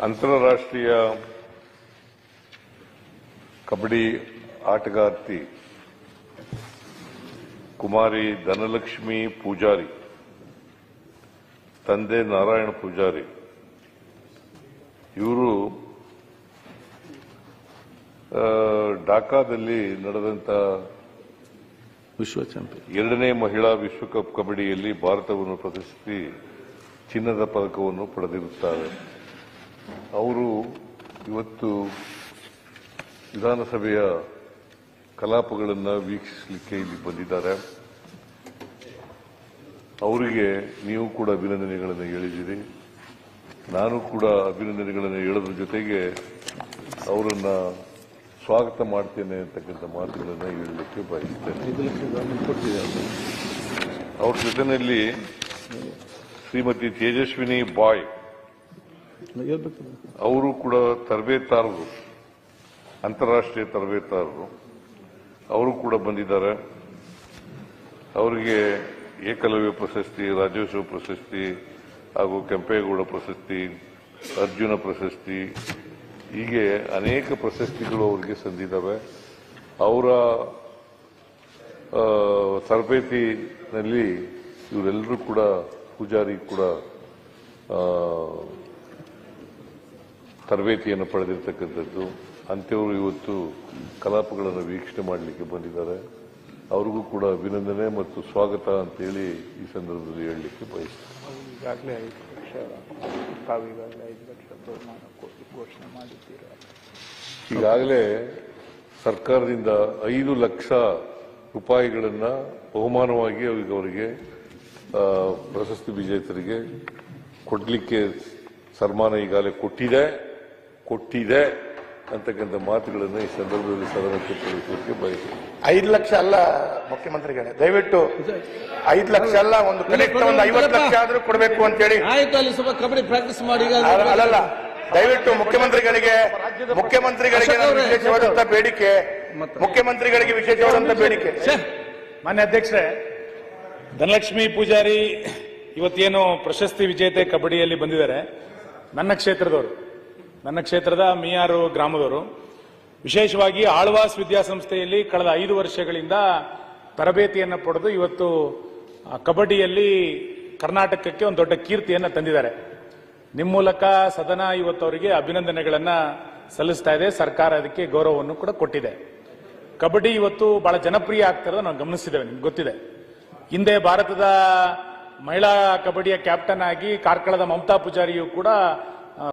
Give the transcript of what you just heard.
ಅಂತಾರಾಷ್ಟ್ರೀಯ ಕಬಡ್ಡಿ ಆಟಗಾರ್ತಿ ಕುಮಾರಿ ಧನಲಕ್ಷ್ಮಿ ಪೂಜಾರಿ ತಂದೆ ನಾರಾಯಣ ಪೂಜಾರಿ. ಇವರು ಢಾಕಾದಲ್ಲಿ ನಡೆದಂತ ವಿಶ್ವ ಚಾಂಪಿಯನ್ ಎರಡನೇ ಮಹಿಳಾ ವಿಶ್ವಕಪ್ ಕಬಡ್ಡಿಯಲ್ಲಿ ಭಾರತವನ್ನು ಪ್ರದರ್ಶಿಸಿ ಚಿನ್ನದ ಪದಕವನ್ನು ಪಡೆದಿರುತ್ತಾರೆ. ಅವರು ಇವತ್ತು ವಿಧಾನಸಭೆಯ ಕಲಾಪಗಳನ್ನು ವೀಕ್ಷಿಸಲಿಕ್ಕೆ ಇಲ್ಲಿ ಬಂದಿದ್ದಾರೆ ಅವರಿಗೆ ನೀವು ಕೂಡ ಅಭಿನಂದನೆಗಳನ್ನು ಹೇಳಿದ್ದೀರಿ ನಾನು ಕೂಡ ಅಭಿನಂದನೆಗಳನ್ನು ಹೇಳೋದ್ರ ಜೊತೆಗೆ ಅವರನ್ನು ಸ್ವಾಗತ ಮಾಡ್ತೇನೆ ಅಂತಕ್ಕಂಥ ಮಾತುಗಳನ್ನು ಹೇಳಲಿಕ್ಕೆ ಅದು. ಅವ್ರ ಜೊತೆಯಲ್ಲಿ ಶ್ರೀಮತಿ ತೇಜಸ್ವಿನಿ ಬಾಯ್ ಅವರು ಕೂಡ ತರಬೇತಾರರು, ಅಂತಾರಾಷ್ಟ್ರೀಯ ತರಬೇತಾರರು. ಅವರು ಕೂಡ ಬಂದಿದ್ದಾರೆ. ಅವರಿಗೆ ಏಕಲವ್ಯ ಪ್ರಶಸ್ತಿ, ರಾಜ್ಯೋತ್ಸವ ಪ್ರಶಸ್ತಿ ಹಾಗೂ ಕೆಂಪೇಗೌಡ ಪ್ರಶಸ್ತಿ, ಅರ್ಜುನ ಪ್ರಶಸ್ತಿ, ಹೀಗೆ ಅನೇಕ ಪ್ರಶಸ್ತಿಗಳು ಅವರಿಗೆ ಸಂದಿದ್ದಾವೆ. ಅವರ ತರಬೇತಿನಲ್ಲಿ ಇವರೆಲ್ಲರೂ ಕೂಡ ಪೂಜಾರಿ ಕೂಡ ತರಬೇತಿಯನ್ನು ಪಡೆದಿರ್ತಕ್ಕಂಥದ್ದು ಅಂಥವರು ಇವತ್ತು ಕಲಾಪಗಳನ್ನು ವೀಕ್ಷಣೆ ಮಾಡಲಿಕ್ಕೆ ಬಂದಿದ್ದಾರೆ. ಅವ್ರಿಗೂ ಕೂಡ ಅಭಿನಂದನೆ ಮತ್ತು ಸ್ವಾಗತ ಅಂತೇಳಿ ಈ ಸಂದರ್ಭದಲ್ಲಿ ಹೇಳಲಿಕ್ಕೆ ಬಯಸ್ತೇನೆ. ಈಗಾಗಲೇ ಐದು ಲಕ್ಷ ತಾವೀಗಾಗಲೇ ಐದು ಲಕ್ಷ ಬಹುಮಾನ ಕೊಟ್ಟು ಘೋಷಣೆ ಮಾಡಿದ್ದೀರಾ? ಈಗಾಗಲೇ ಸರ್ಕಾರದಿಂದ ಐದು ಲಕ್ಷ ರೂಪಾಯಿಗಳನ್ನು ಬಹುಮಾನವಾಗಿ ಅವರಿಗೆ ಪ್ರಶಸ್ತಿ ವಿಜೇತರಿಗೆ ಕೊಡಲಿಕ್ಕೆ ಸನ್ಮಾನ ಈಗಾಗಲೇ ಕೊಟ್ಟಿದೆ. ಕೊಟ್ಟಿದೆ ಅಂತಕ್ಕಂಥ ಮಾತುಗಳನ್ನು ಈ ಸಂದರ್ಭದಲ್ಲಿ ಸದನಕ್ಕೆ ತಿಳಿಸೋಕೆ ಬಯಸ್ತೇನೆ ಐದು ಲಕ್ಷ ಅಲ್ಲ ಮುಖ್ಯಮಂತ್ರಿಗಳೇ ದಯವಿಟ್ಟು ಐದು ಲಕ್ಷ ಅಲ್ಲ ಒಂದು ಕನಿಷ್ಠ ಒಂದು ಐವತ್ತು ಲಕ್ಷ ಆದ್ರೂ ಕೊಡಬೇಕು ಅಂತೇಳಿ. ಆಯ್ತು ಅಲ್ಲಿ ಸ್ವಲ್ಪ ಕಬಡ್ಡಿ ಪ್ರಾಕ್ಟೀಸ್ ಮಾಡಿ ಈಗ. ಅಲ್ಲ- ಅಲ್ಲಲ್ಲ ದಯವಿಟ್ಟು ಮುಖ್ಯಮಂತ್ರಿಗಳಿಗೆ ಮುಖ್ಯಮಂತ್ರಿಗಳಿಗೆ ವಿಶೇಷವಾದಂತಹ ವಿಶೇಷವಾದಂತ ಬೇಡಿಕೆ ಮುಖ್ಯಮಂತ್ರಿಗಳಿಗೆ ವಿಶೇಷವಾದಂತ ಬೇಡಿಕೆ. ಮಾನ್ಯ ಅಧ್ಯಕ್ಷರೇ ಧನಲಕ್ಷ್ಮಿ ಪೂಜಾರಿ ಇವತ್ತೇನು ಪ್ರಶಸ್ತಿ ವಿಜೇತೆ ಕಬಡ್ಡಿಯಲ್ಲಿ ಬಂದಿದ್ದಾರೆ ನನ್ನ ಕ್ಷೇತ್ರದವರು. ನನ್ನ ಕ್ಷೇತ್ರದ ಮಿಯಾರು ಗ್ರಾಮದವರು, ವಿಶೇಷವಾಗಿ ಆಳ್ವಾಸ್ ವಿದ್ಯಾಸಂಸ್ಥೆಯಲ್ಲಿ ಕಳೆದ ಐದು ವರ್ಷಗಳಿಂದ ತರಬೇತಿಯನ್ನು ಪಡೆದು ಇವತ್ತು ಕಬಡ್ಡಿಯಲ್ಲಿ ಕರ್ನಾಟಕಕ್ಕೆ ಒಂದು ದೊಡ್ಡ ಕೀರ್ತಿಯನ್ನು ತಂದಿದ್ದಾರೆ. ನಿಮ್ಮ ಮೂಲಕ ಸದನ ಇವತ್ತು ಅವರಿಗೆ ಅಭಿನಂದನೆಗಳನ್ನ ಸಲ್ಲಿಸ್ತಾ ಇದೆ. ಸರ್ಕಾರ ಅದಕ್ಕೆ ಗೌರವವನ್ನು ಕೂಡ ಕೊಟ್ಟಿದೆ. ಕಬಡ್ಡಿ ಇವತ್ತು ಬಹಳ ಜನಪ್ರಿಯ ಆಗ್ತಿರೋದು ನಾವು ಗಮನಿಸಿದ್ದೇವೆ, ನಿಮ್ಗೆ ಗೊತ್ತಿದೆ. ಹಿಂದೆ ಭಾರತದ ಮಹಿಳಾ ಕಬಡ್ಡಿಯ ಕ್ಯಾಪ್ಟನ್ ಆಗಿ ಕಾರ್ಕಳದ ಮಮತಾ ಪೂಜಾರಿಯು ಕೂಡ